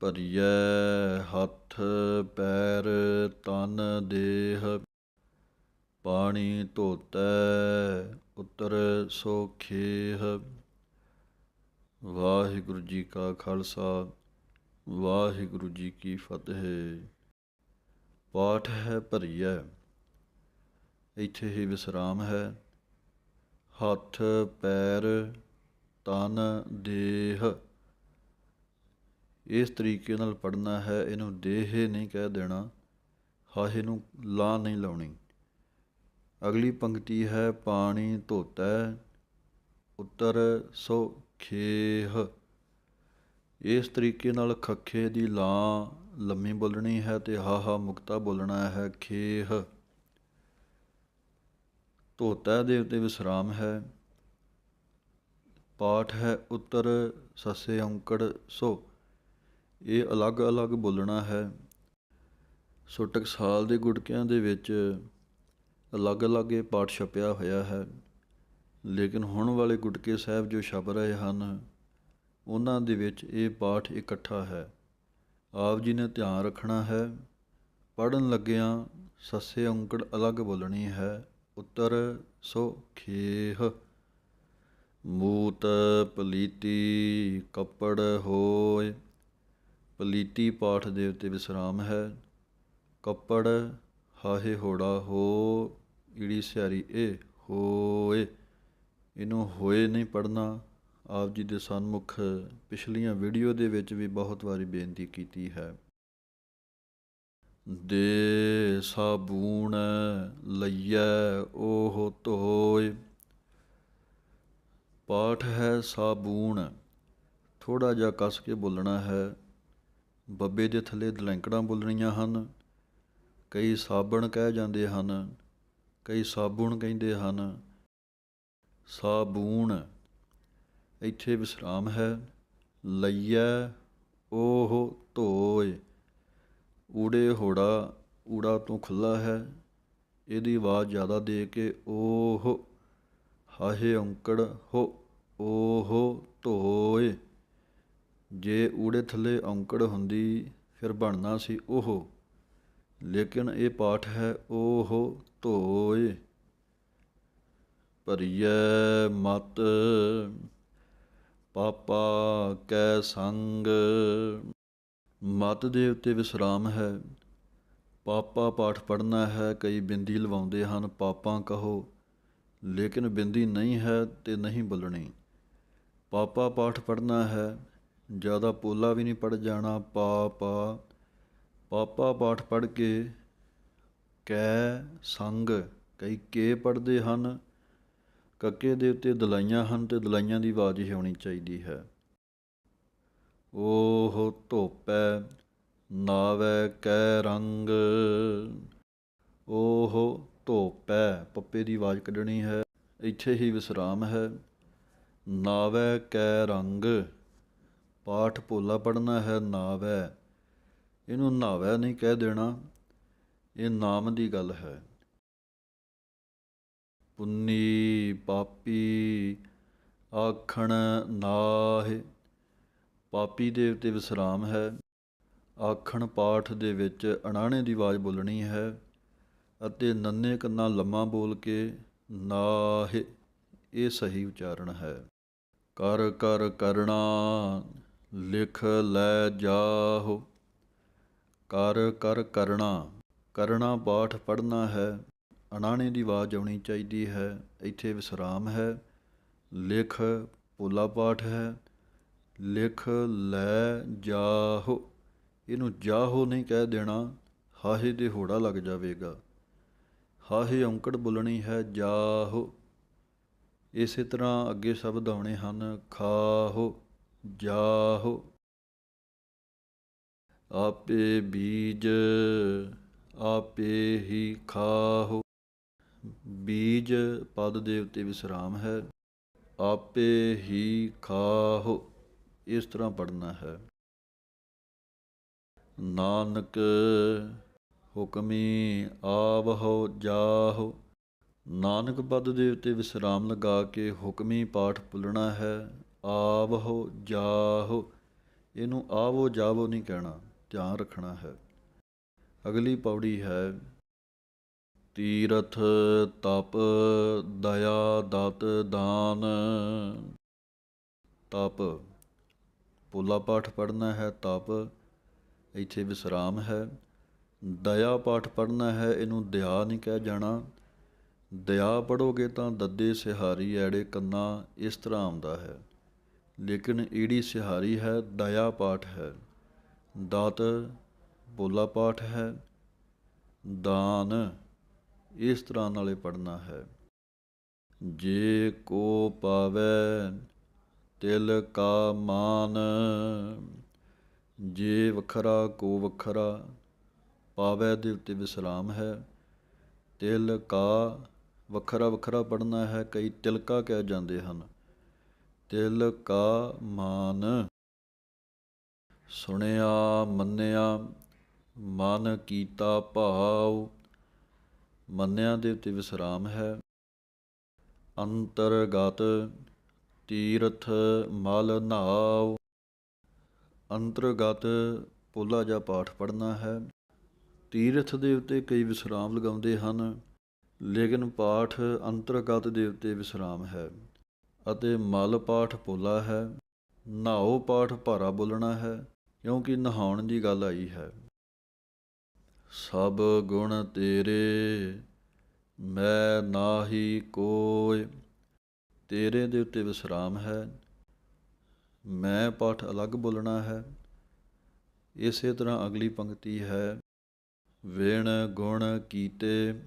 ਭਰੀਐ ਹੱਥ ਪੈਰ ਤਨ ਦੇਹ। ਪਾਣੀ ਧੋਤੈ ਉਤਰ ਸੋ ਖੇਹ। ਵਾਹਿਗੁਰੂ ਜੀ ਕਾ ਖਾਲਸਾ, ਵਾਹਿਗੁਰੂ ਜੀ ਕੀ ਫਤਿਹ। ਪਾਠ ਹੈ ਭਰੀਐ, ਇੱਥੇ ਹੀ ਵਿਸਰਾਮ ਹੈ। ਹੱਥ ਪੈਰ ਤਨ ਦੇਹ। ਇਸ ਤਰੀਕੇ ਨਾਲ ਪੜਨਾ ਹੈ, ਇਹਨੂੰ ਦੇਹੇ ਨਹੀਂ ਕਹਿ ਦੇਣਾ, ਹਾਹੇ ਨੂੰ ਲਾ ਨਹੀਂ ਲਾਉਣੀ। ਅਗਲੀ ਪੰਕਤੀ ਹੈ, ਪਾਣੀ ਧੋਤੈ, ਉੱਤਰ ਸੋ ਖੇਹ। ਇਸ ਤਰੀਕੇ ਨਾਲ ਖੱਖੇ ਦੀ ਲਾਂ ਲੰਮੀ ਬੋਲਣੀ ਹੈ ਤੇ ਹਾਹਾ ਮੁਕਤਾ ਬੋਲਣਾ ਹੈ, ਖੇਹ। ਧੋਤੈ ਦੇ ਉੱਤੇ ਵਿਸਰਾਮ ਹੈ। ਪਾਠ ਹੈ, ਉੱਤਰ ਸੱਸੇ ਔਂਕੜ ਸੋ ਇਹ ਅਲੱਗ-ਅਲੱਗ ਬੋਲਣਾ ਹੈ। ਸੋ ਟਕਸਾਲ ਦੇ ਗੁਟਕਿਆਂ ਦੇ ਵਿੱਚ ਅਲੱਗ-ਅਲੱਗ ਇਹ ਪਾਠ ਛਪਿਆ ਹੋਇਆ ਹੈ। ਲੇਕਿਨ ਹੁਣ ਵਾਲੇ ਗੁਟਕੇ ਸਾਹਿਬ ਜੋ ਛਪ ਰਹੇ ਹਨ, ਉਹਨਾਂ ਦੇ ਵਿੱਚ ਇਹ ਪਾਠ ਇਕੱਠਾ ਹੈ। ਆਪ ਜੀ ਨੇ ਧਿਆਨ ਰੱਖਣਾ ਹੈ ਪੜਨ ਲੱਗਿਆਂ ਸੱਸੇ ਔਂਕੜ ਅਲੱਗ ਬੋਲਣੀ ਹੈ, ਉੱਤਰ ਸੋ ਖੇਹ। ਮੂਤ ਪਲੀਤੀ ਕੱਪੜ ਹੋਏ ਪਲੀਤੀ ਪਾਠ ਦੇ ਉੱਤੇ ਵਿਸਰਾਮ ਹੈ। ਕੱਪੜ, ਹਾਹੇ ਹੋੜਾ, ਹੋ, ਈੜੀ ਸਿਆਰੀ, ਏ, ਹੋਏ। ਇਹਨੂੰ ਹੋਏ ਨਹੀਂ ਪੜਨਾ ਆਪ ਜੀ ਦੇ ਸਨਮੁਖ ਪਿਛਲੀਆਂ ਵੀਡੀਓ ਦੇ ਵਿੱਚ ਵੀ ਬਹੁਤ ਵਾਰੀ ਬੇਨਤੀ ਕੀਤੀ ਹੈ। ਦੇ ਸਾਬੂਣ ਲਈਐ, ਉਹ ਧੋਏ। ਪਾਠ ਹੈ ਸਾਬੂਣ। ਥੋੜਾ ਜਿਹਾ ਕੱਸ ਕੇ ਬੋਲਣਾ ਹੈ। ਬੱਬੇ ਦੇ ਥੱਲੇ ਦਲੈਂਕੜਾਂ ਬੋਲਣੀਆਂ ਹਨ। ਕਈ ਸਾਬਣ ਕਹਿ ਜਾਂਦੇ ਹਨ, ਕਈ ਸਾਬੂਣ ਕਹਿੰਦੇ ਹਨ। ਸਾਬੂਣ, ਇੱਥੇ ਵਿਸਰਾਮ ਹੈ। ਲਈਐ ਉਹ ਧੋਏ। ਊੜੇ ਹੋੜਾ, ਊੜਾ ਤੋਂ ਖੁੱਲਾ ਹੈ। ਇਹਦੀ ਆਵਾਜ਼ ਜ਼ਿਆਦਾ ਦੇ ਕੇ ਉਹ ਹਾਹੇ ਔਂਕੜ ਹੋ ਉਹ ਧੋਏ। ਜੇ ਊੜੇ ਥੱਲੇ ਔਂਕੜ ਹੁੰਦੀ ਫਿਰ ਬਣਨਾ ਸੀ ਉਹ। ਲੇਕਿਨ ਇਹ ਪਾਠ ਹੈ ਉਹ ਧੋਏ। ਭਰੀਐ ਮਤ, ਪਾਪਾ ਕੈ ਸੰਗ। ਮਤ ਦੇ ਉੱਤੇ ਵਿਸਰਾਮ ਹੈ। ਪਾਪਾ ਪਾਠ ਪੜਨਾ ਹੈ, ਕਈ ਬਿੰਦੀ ਲਵਾਉਂਦੇ ਹਨ, ਪਾਪਾਂ ਕਹੋ। ਲੇਕਿਨ ਬਿੰਦੀ ਨਹੀਂ ਹੈ ਤੇ ਨਹੀਂ ਬੋਲਣੀ। ਪਾਪਾ ਪਾਠ ਪੜਨਾ ਹੈ ਜ਼ਿਆਦਾ ਪੋਲਾ ਵੀ ਨਹੀਂ ਪੜ ਜਾਣਾ, ਪਾ ਪਾ। ਪਾਪਾ ਪਾਠ ਪੜ ਕੇ ਕੈ ਸੰਗ, ਕਈ ਕੇ ਪੜਦੇ ਹਨ। ਕੱਕੇ ਦੇ ਉੱਤੇ ਦਲਾਈਆਂ ਹਨ ਤੇ ਦਲਾਈਆਂ ਦੀ ਆਵਾਜ਼ ਹੀ ਹੋਣੀ ਚਾਹੀਦੀ ਹੈ। ਓਹ ਧੋਪੈ, ਨਾਵੈ ਕੈ ਰੰਗ। ਓਹ ਧੋਪੈ, ਪੱਪੇ ਦੀ ਆਵਾਜ਼ ਕੱਢਣੀ ਹੈ। ਇੱਥੇ ਹੀ ਵਿਸਰਾਮ ਹੈ। ਨਾਵੈ ਕੈ ਰੰਗ। ਪਾਠ ਭੋਲਾ ਪੜਨਾ ਹੈ, ਨਾਵੈ। ਇਹਨੂੰ ਨਾਵੈ ਨਹੀਂ ਕਹਿ ਦੇਣਾ। ਇਹ ਨਾਮ ਦੀ ਗੱਲ ਹੈ। ਪੁੰਨੀ ਪਾਪੀ ਆਖਣ ਨਾਹਿ। ਪਾਪੀ ਦੇ ਉੱਤੇ ਵਿਸਰਾਮ ਹੈ। ਆਖਣ ਪਾਠ ਦੇ ਵਿੱਚ ਅਣਾਣੇ ਦੀ ਆਵਾਜ਼ ਬੋਲਣੀ ਹੈ ਅਤੇ ਨੰਨੇ ਕੰਨਾਂ ਲੰਮਾ ਬੋਲ ਕੇ ਨਾਹਿ। ਇਹ ਸਹੀ ਉਚਾਰਨ ਹੈ। ਕਰ ਕਰ, ਕਰਣਾ ਲਿਖ ਲੈ ਜਾਹੋ। ਕਰ ਕਰ ਕਰਣਾ ਕਰਣਾ ਪਾਠ ਪੜਨਾ ਹੈ। ਅਣਾਣੇ ਦੀ ਆਵਾਜ਼ ਆਉਣੀ ਚਾਹੀਦੀ ਹੈ। ਇੱਥੇ ਵਿਸਰਾਮ ਹੈ। ਲਿਖ ਪੋਲਾ ਪਾਠ ਹੈ। ਲਿਖ ਲੈ ਜਾਹੋ। ਇਹਨੂੰ ਜਾਹੋ ਨਹੀਂ ਕਹਿ ਦੇਣਾ। ਹਾਹੇ ਦੇ ਹੋੜਾ ਲੱਗ ਜਾਵੇਗਾ। ਹਾਹੇ ਔਂਕੜ ਬੋਲਣੀ ਹੈ ਜਾਹੋ। ਇਸੇ ਤਰ੍ਹਾਂ ਅੱਗੇ ਸ਼ਬਦ ਆਉਣੇ ਹਨ, ਖਾਹੋ। ਜਾਹੋ, ਆਪੇ ਬੀਜ, ਆਪੇ ਹੀ ਖਾਹੋ। ਬੀਜ ਪਦ ਦੇ ਉੱਤੇ ਵਿਸਰਾਮ ਹੈ, ਆਪੇ ਹੀ ਖਾਹੋ, ਇਸ ਤਰ੍ਹਾਂ ਪੜਨਾ ਹੈ। ਨਾਨਕ, ਹੁਕਮੀ ਆਵਹੋ ਜਾਹੋ। ਨਾਨਕ ਪਦ ਦੇ ਉੱਤੇ ਵਿਸਰਾਮ ਲਗਾ ਕੇ ਹੁਕਮੀ ਪਾਠ ਪੁੱਲਣਾ ਹੈ ਆਵਹੋ ਜਾਹੋ। ਇਹਨੂੰ ਆਵੋ ਜਾਵੋ ਨਹੀਂ ਕਹਿਣਾ, ਧਿਆਨ ਰੱਖਣਾ ਹੈ। ਅਗਲੀ ਪੌੜੀ ਹੈ, ਤੀਰਥ ਤਪ ਦਇਆ ਦਤ ਦਾਨ। ਤਪ ਪੋਲਾ ਪਾਠ ਪੜ੍ਹਨਾ ਹੈ ਤਪ, ਇੱਥੇ ਵਿਸਰਾਮ ਹੈ। ਦਇਆ ਪਾਠ ਪੜ੍ਹਨਾ ਹੈ, ਇਹਨੂੰ ਦਇਆ ਨਹੀਂ ਕਹਿ ਜਾਣਾ। ਦਇਆ ਪੜੋਗੇ ਤਾਂ ਦੱਦੇ ਸਿਹਾਰੀ ਐੜੇ ਕੰਨਾ ਇਸ ਤਰ੍ਹਾਂ ਆਉਂਦਾ ਹੈ। ਲੇਕਿਨ ਈੜੀ ਸਿਹਾਰੀ ਹੈ, ਦਇਆ ਪਾਠ ਹੈ। ਦਾਤ ਬੋਲਾ ਪਾਠ ਹੈ। ਦਾਨ ਇਸ ਤਰ੍ਹਾਂ ਨਾਲੇ ਪੜਨਾ ਹੈ। ਜੇ ਕੋ ਪਾਵੈ ਤਿਲ ਕਾ ਮਾਨ, ਜੇ ਵੱਖਰਾ ਕੋ ਵੱਖਰਾ, ਪਾਵੈ ਦੇ ਉੱਤੇ ਵਿਸਰਾਮ ਹੈ। ਤਿਲ ਕਾ ਵੱਖਰਾ ਵੱਖਰਾ ਪੜਨਾ ਹੈ, ਕਈ ਤਿਲਕਾ ਕਹਿ ਜਾਂਦੇ ਹਨ। ਤਿਲ ਕਾ ਮਾਨ। ਸੁਣਿਆ, ਮੰਨਿਆ, ਮਨ ਕੀਤਾ ਭਾਵ ਮੰਨਿਆ ਦੇ ਉੱਤੇ ਵਿਸਰਾਮ ਹੈ। ਅੰਤਰਗਤ ਤੀਰਥ ਮਲ ਨਾਵ ਅੰਤਰਗਤ ਪੋਲਾ ਜਾਂ ਪਾਠ ਪੜਨਾ ਹੈ। ਤੀਰਥ ਦੇ ਉੱਤੇ ਕਈ ਵਿਸਰਾਮ ਲਗਾਉਂਦੇ ਹਨ, ਲੇਕਿਨ ਪਾਠ ਅੰਤਰਗਤ ਦੇ ਉੱਤੇ ਵਿਸਰਾਮ ਹੈ। ਅਤੇ ਮਲ ਪਾਠ ਪੋਲਾ ਹੈ, ਨਹਾਓ ਪਾਠ ਭਾਰਾ ਬੋਲਣਾ ਹੈ, ਕਿਉਂਕਿ ਨਹਾਉਣ ਦੀ ਗੱਲ ਆਈ ਹੈ। ਸਭ ਗੁਣ ਤੇਰੇ, ਮੈਂ ਨਾਹੀ ਕੋਇ, ਤੇਰੇ ਦੇ ਉੱਤੇ ਵਿਸਰਾਮ ਹੈ। ਮੈਂ ਪਾਠ ਅਲੱਗ ਬੋਲਣਾ ਹੈ, ਇਸੇ ਤਰ੍ਹਾਂ ਅਗਲੀ ਪੰਕਤੀ ਹੈ, ਵੇਣ ਗੁਣ ਕੀਤੇ,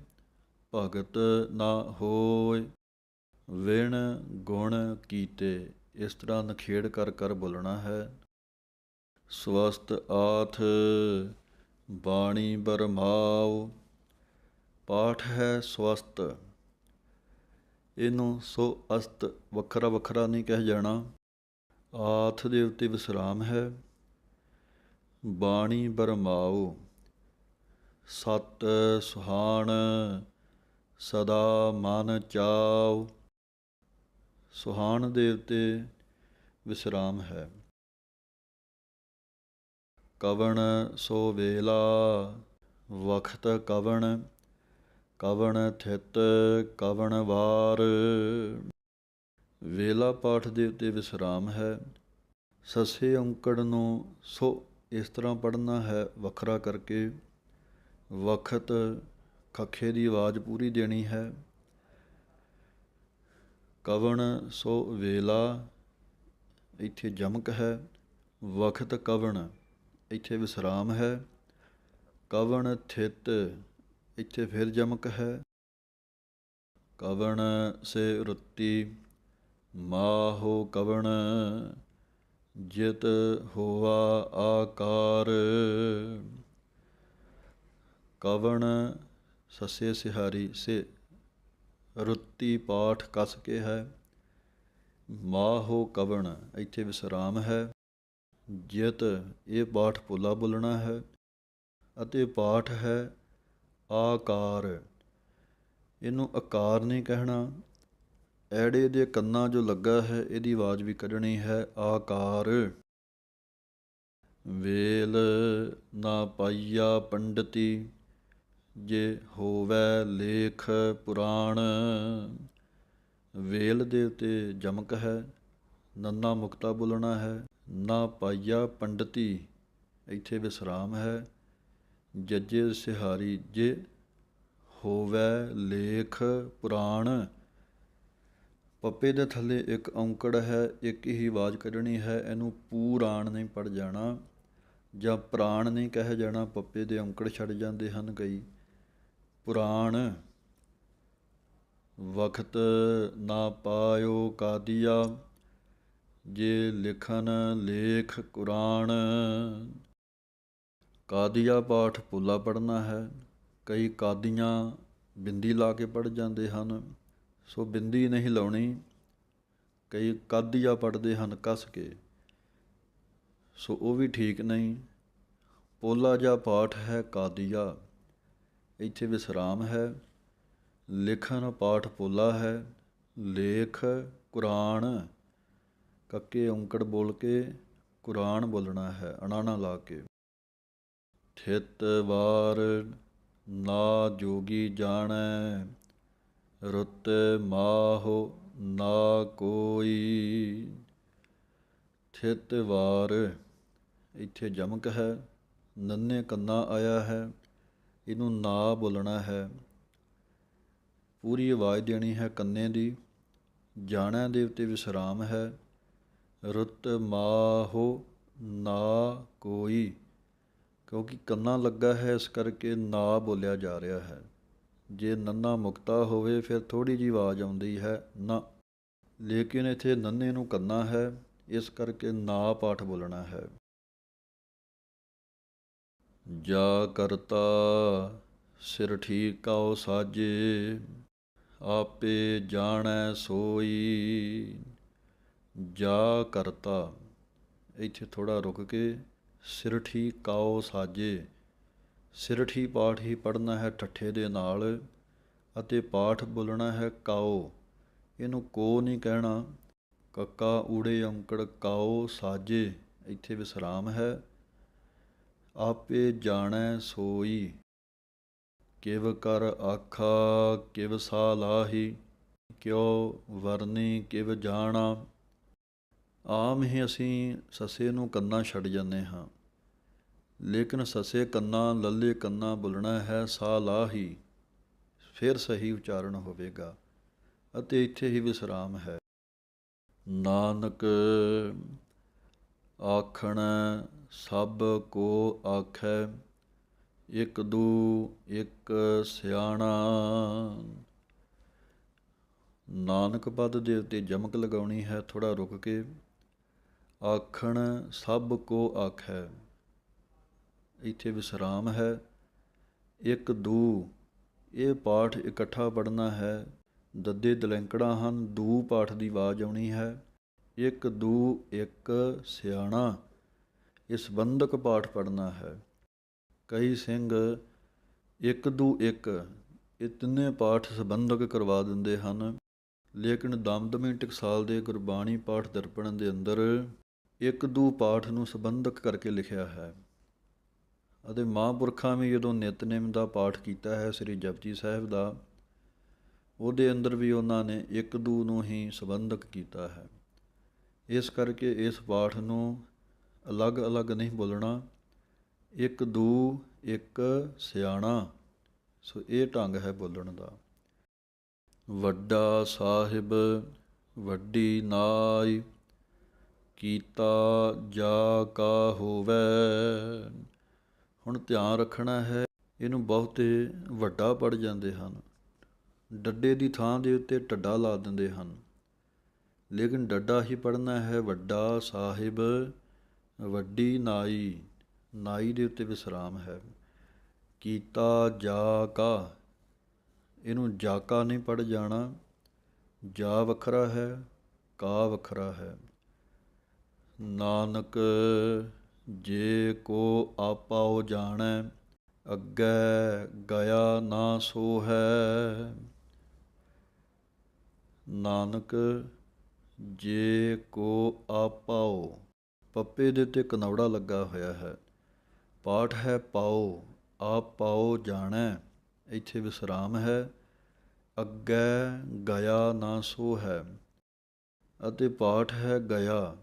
ਭਗਤ ਨਾ ਹੋਏ ਵਿਣ, ਗੁਣ, ਕੀਤੇ, ਇਸ ਤਰ੍ਹਾਂ ਨਖੇੜ ਕਰ ਕਰ ਬੋਲਣਾ ਹੈ। ਸਵਸਤ ਆਥ, ਬਾਣੀ ਬਰਮਾਉ, ਪਾਠ ਹੈ ਸਵਸਤ। ਇਹਨੂੰ ਸੋ ਅਸਤ ਵੱਖਰਾ ਵੱਖਰਾ ਨਹੀਂ ਕਹਿ ਜਾਣਾ। ਆਥ ਦੇ ਉੱਤੇ ਵਿਸਰਾਮ ਹੈ। ਬਾਣੀ ਬਰਮਾਉ, ਸਤ ਸੁਹਾਣ, ਸਦਾ ਮਨ ਚਾਉ। ਸੁਹਾਣ ਦੇ ਉੱਤੇ ਵਿਸਰਾਮ ਹੈ। ਕਵਣ ਸੋ ਵੇਲਾ, ਵਖਤ ਕਵਣ ਕਵਣ ਥਿਤ, ਕਵਣ ਵਾਰ। ਵੇਲਾ ਪਾਠ ਦੇ ਉੱਤੇ ਵਿਸਰਾਮ ਹੈ। ਸਸੇ ਔਂਕੜ ਨੂੰ ਸੋ ਇਸ ਤਰ੍ਹਾਂ ਪੜ੍ਹਨਾ ਹੈ ਵੱਖਰਾ ਕਰਕੇ, ਵਖਤ ਖੱਖੇ ਦੀ ਆਵਾਜ਼ ਪੂਰੀ ਦੇਣੀ ਹੈ। ਕਵਣ ਸੋ ਵੇਲਾ, ਇੱਥੇ ਜਮਕ ਹੈ, ਵਖਤ ਕਵਣ, ਇੱਥੇ ਵਿਸਰਾਮ ਹੈ। ਕਵਣ ਥਿਤ, ਇੱਥੇ ਫਿਰ ਜਮਕ ਹੈ। ਕਵਣ ਸੇ ਰੁੱਤੀ, ਮਾਹੋ ਕਵਣ, ਜਿਤ ਹੋਵਾ ਆਕਾਰ। ਕਵਣ ਸੱਸੇ ਸਿਹਾਰੀ, ਸੇ ਰੁੱਤੀ ਪਾਠ ਕਸ ਕੇ ਹੈ। ਮਾਹੋ ਕਵਣ, ਇੱਥੇ ਵਿਸਰਾਮ ਹੈ। ਜਿਤ, ਇਹ ਪਾਠ ਪੁੱਲਾ ਬੋਲਣਾ ਹੈ। ਅਤੇ ਪਾਠ ਹੈ ਆਕਾਰ। ਇਹਨੂੰ ਆਕਾਰ ਨਹੀਂ ਕਹਿਣਾ। ਐੜੇ ਦੇ ਕੰਨਾਂ ਜੋ ਲੱਗਾ ਹੈ, ਇਹਦੀ ਆਵਾਜ਼ ਵੀ ਕੱਢਣੀ ਹੈ, ਆਕਾਰ। ਵੇਲ ਨਾ ਪਾਈਆ ਪੰਡਤੀ ਜੇ ਹੋਵੇ ਲੇਖ ਪੁਰਾਣ, ਵੇਲ ਦੇ ਉਤੇ ਜਮਕ ਹੈ ਨੰਨਾ ਮੁਕਤਾ ਬੋਲਣਾ ਹੈ, ਨਾ ਪਾਈਆ ਪੰਡਤੀ, ਇੱਥੇ ਵਿਸਰਾਮ ਹੈ। ਜੱਜੇ ਸਿਹਾਰੀ, ਜੇ ਹੋਵੇ ਲੇਖ ਪੁਰਾਣ, ਪੱਪੇ ਦੇ ਥੱਲੇ ਇੱਕ ਔਂਕੜ ਹੈ, ਇੱਕ ਹੀ ਆਵਾਜ਼ ਕੱਢਣੀ ਹੈ, ਇਹਨੂੰ ਪੂਰਾਣ ਨਹੀਂ ਪੜ ਜਾਣਾ ਜਾਂ ਪ੍ਰਾਣ ਨਹੀਂ ਕਹਿ ਜਾਣਾ, ਪੱਪੇ ਦੇ ਔਂਕੜ ਛੱਡ ਜਾਂਦੇ ਹਨ ਕਈ। ਪੁਰਾਣ ਵਖਤ ਨਾ ਪਾਇਓ ਕਾਦੀਆ, ਜੇ ਲਿਖਨ ਲੇਖ ਕੁਰਾਨ। ਕਾਦੀਆ ਪਾਠ ਪੁੱਲਾ ਪੜਨਾ ਹੈ, ਕਈ ਕਾਦੀਆਂ ਬਿੰਦੀ ਲਾ ਕੇ ਪੜ ਜਾਂਦੇ ਹਨ, ਸੋ ਬਿੰਦੀ ਨਹੀਂ ਲਾਉਣੀ। ਕਈ ਕਾਦੀਆ ਪੜਦੇ ਹਨ ਕੱਸ ਕੇ, ਸੋ ਉਹ ਵੀ ਠੀਕ ਨਹੀਂ। ਪੋਲਾ ਜਾਂ ਪਾਠ ਹੈ ਕਾਦੀਆ। ਇੱਥੇ ਵਿਸਰਾਮ ਹੈ, ਲਿਖਣ ਪਾਠ ਪੋਲਾ ਹੈ, ਲੇਖ, ਕੁਰਾਨ, ਕੱਕੇ ਔਂਕੜ ਬੋਲ ਕੇ ਕੁਰਾਨ ਬੋਲਣਾ ਹੈ, ਅਣਾਣਾ ਲਾ ਕੇ। ਥਿਤ ਵਾਰ ਨਾ ਜੋਗੀ ਜਾਣੈ, ਰੁੱਤ ਮਾਹੋ ਨਾ ਕੋਈ। ਥਿਤ ਵਾਰ, ਇੱਥੇ ਜਮਕ ਹੈ, ਨੰਨੇ ਕੰਨਾ ਆਇਆ ਹੈ ਇਹਨੂੰ ਨਾ ਬੋਲਣਾ ਹੈ। ਪੂਰੀ ਆਵਾਜ਼ ਦੇਣੀ ਹੈ ਕੰਨੇ ਦੀ। ਜਾਣਿਆਂ ਦੇ ਉੱਤੇ ਵਿਸਰਾਮ ਹੈ। ਰੁੱਤ ਮਾਹੋ ਨਾ ਕੋਈ, ਕਿਉਂਕਿ ਕੰਨਾ ਲੱਗਾ ਹੈ, ਇਸ ਕਰਕੇ ਨਾ ਬੋਲਿਆ ਜਾ ਰਿਹਾ ਹੈ। ਜੇ ਨੰਨਾ ਮੁਕਤਾ ਹੋਵੇ, ਫਿਰ ਥੋੜੀ ਜੀ ਆਵਾਜ਼ ਆਉਂਦੀ ਹੈ, ਨਾ। ਲੇਕਿਨ ਇੱਥੇ ਨੰਨੇ ਨੂੰ ਕੰਨਾ ਹੈ, ਇਸ ਕਰਕੇ ਨਾ ਪਾਠ ਬੋਲਣਾ ਹੈ। ਜਾ ਕਰਤਾ ਸਿਰ ਠੀਕਾਉ ਸਾਜੇ, ਆਪੇ ਜਾਣੈ ਸੋਈ। ਜਾ ਕਰਤਾ, ਇੱਥੇ ਥੋੜਾ ਰੁਕ ਕੇ ਸਿਰਠੀ ਕਾਉ ਸਾਜੇ। ਸਿਰਠੀ ਪਾਠ ਹੀ ਪੜਨਾ ਹੈ ਠੱਠੇ ਦੇ ਨਾਲ ਅਤੇ ਪਾਠ ਬੋਲਣਾ ਹੈ ਕਾਉ ਇਹਨੂੰ ਕੋ ਨਹੀਂ ਕਹਿਣਾ, ਕੱਕਾ ਊੜੇ ਔਂਕੜ ਕਾਉ ਸਾਜੇ, ਇੱਥੇ ਵਿਸਰਾਮ ਹੈ। ਆਪੇ ਜਾਣੈ ਸੋਈ। ਕਿਵ ਕਰ ਆਖਾ, ਕਿਵ ਸਾ ਲਾਹੀ, ਕਿਉ ਵਰਨੀ, ਕਿਵ ਜਾਣਾ। ਆਮ ਹੀ ਅਸੀਂ ਸਸੇ ਨੂੰ ਕੰਨਾ ਛੱਡ ਜਾਂਦੇ ਹਾਂ। ਲੇਕਿਨ ਸਸੇ ਕੰਨਾ, ਲੱਲੇ ਕੰਨਾ ਬੋਲਣਾ ਹੈ ਸਾ ਲਾਹੀ। ਫਿਰ ਸਹੀ ਉਚਾਰਨ ਹੋਵੇਗਾ ਅਤੇ ਇੱਥੇ ਹੀ ਵਿਸਰਾਮ ਹੈ। ਨਾਨਕ ਆਖਣ, ਸਭ ਕੋ ਆਖੈ, ਇਕ ਦੂ, ਇਕ ਸਿਆਣਾ। ਨਾਨਕ ਪਦ ਦੇ ਉੱਤੇ ਜਮਕ ਲਗਾਉਣੀ ਹੈ ਥੋੜਾ ਰੁਕ ਕੇ। ਆਖਣ, ਸਭ ਕੋ ਆਖੈ। ਇੱਥੇ ਵਿਸਰਾਮ ਹੈ। ਇੱਕ ਦੂ, ਇਹ ਪਾਠ ਇਕੱਠਾ ਪੜਨਾ ਹੈ। ਦੱਦੇ ਦਲੈਂਕੜਾ ਹਨ, ਦੂ ਪਾਠ ਦੀ ਆਵਾਜ਼ ਆਉਣੀ ਹੈ। ਇੱਕ ਦੂ, ਇੱਕ ਸਿਆਣਾ। ਇਹ ਸੰਬੰਧਕ ਪਾਠ ਪੜਨਾ ਹੈ। ਕਈ ਸਿੰਘ, ਇੱਕ ਦੂ, ਇੱਕ। ਇਹ ਤਿੰਨੇ ਪਾਠ ਸੰਬੰਧਕ ਕਰਵਾ ਦਿੰਦੇ ਹਨ। ਲੇਕਿਨ ਦਮਦਮੀ ਟਕਸਾਲ ਦੇ ਗੁਰਬਾਣੀ ਪਾਠ ਦਰਪਣ ਦੇ ਅੰਦਰ ਇੱਕ ਦੂ ਪਾਠ ਨੂੰ ਸੰਬੰਧਕ ਕਰਕੇ ਲਿਖਿਆ ਹੈ। ਅਤੇ ਮਹਾਂਪੁਰਖਾਂ ਵੀ ਜਦੋਂ ਨਿਤਨੇਮ ਦਾ ਪਾਠ ਕੀਤਾ ਹੈ ਸ੍ਰੀ ਜਪਜੀ ਸਾਹਿਬ ਦਾ, ਉਹਦੇ ਅੰਦਰ ਵੀ ਉਹਨਾਂ ਨੇ ਇੱਕ ਦੂ ਨੂੰ ਹੀ ਸੰਬੰਧਕ ਕੀਤਾ ਹੈ। ਇਸ ਕਰਕੇ ਇਸ ਪਾਠ ਨੂੰ ਅਲੱਗ-ਅਲੱਗ ਨਹੀਂ ਬੋਲਣਾ। ਇੱਕ ਦੂ, ਇੱਕ ਸਿਆਣਾ। ਸੋ ਇਹ ਢੰਗ ਹੈ ਬੋਲਣ ਦਾ। ਵੱਡਾ ਸਾਹਿਬ, ਵੱਡੀ ਨਾਈ, ਕੀਤਾ ਜਾ ਕਾ ਹੋਵੇ। ਹੁਣ ਧਿਆਨ ਰੱਖਣਾ ਹੈ, ਇਹਨੂੰ ਬਹੁਤੇ ਵੱਡਾ ਪੜ ਜਾਂਦੇ ਹਨ। ਡੱਡੇ ਦੀ ਥਾਂ ਦੇ ਉੱਤੇ ਟੱਡਾ ਲਾ ਦਿੰਦੇ ਹਨ। ਲੇਕਿਨ ਡੱਡਾ ਹੀ ਪੜਨਾ ਹੈ ਵੱਡਾ ਸਾਹਿਬ, ਵੱਡੀ ਨਾਈ। ਨਾਈ ਦੇ ਉੱਤੇ ਵਿਸਰਾਮ ਹੈ। ਕੀਤਾ ਜਾ ਕਾ। ਇਹਨੂੰ ਜਾਕਾ ਨਹੀਂ ਪੜ ਜਾਣਾ। ਜਾ ਵੱਖਰਾ ਹੈ, ਕਾ ਵੱਖਰਾ ਹੈ। ਨਾਨਕ, ਜੇ ਕੋ ਆਪਾਉ ਜਾਣੈ, ਅੱਗੇ ਗਿਆ ਨਾ ਸੋ ਹੈ ਨਾਨਕ ਜੇ ਕੋ ਆਪਾਉ ਪੱਪੇ ਦੇ ਉੱਤੇ ਕਨੌੜਾ ਲੱਗਾ ਹੋਇਆ ਹੈ। ਪਾਠ ਹੈ ਪਾਓ ਆਪ ਪਾਓ ਜਾਣੈ, ਇੱਥੇ ਵਿਸਰਾਮ ਹੈ। ਅੱਗੇ ਗਿਆ ਨਾ ਸੋ ਹੈ, ਅਤੇ ਪਾਠ ਹੈ ਗਿਆ।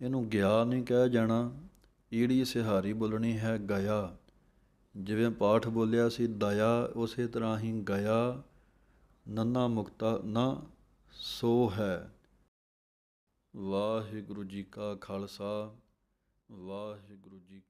ਇਹਨੂੰ ਗਿਆ ਨਹੀਂ ਕਹਿ ਜਾਣਾ, ਈੜੀ ਸਿਹਾਰੀ ਬੋਲਣੀ ਹੈ ਗਿਆ। ਜਿਵੇਂ ਪਾਠ ਬੋਲਿਆ ਸੀ, ਦਇਆ ਉਸੇ ਤਰ੍ਹਾਂ ਹੀ ਗਿਆ। ਨੰਨਾ ਮੁਕਤਾ, ਨਾ ਸੋ ਹੈ। ਵਾਹਿਗੁਰੂ ਜੀ ਕਾ ਖਾਲਸਾ ਵਾਹਿਗੁਰੂ ਜੀ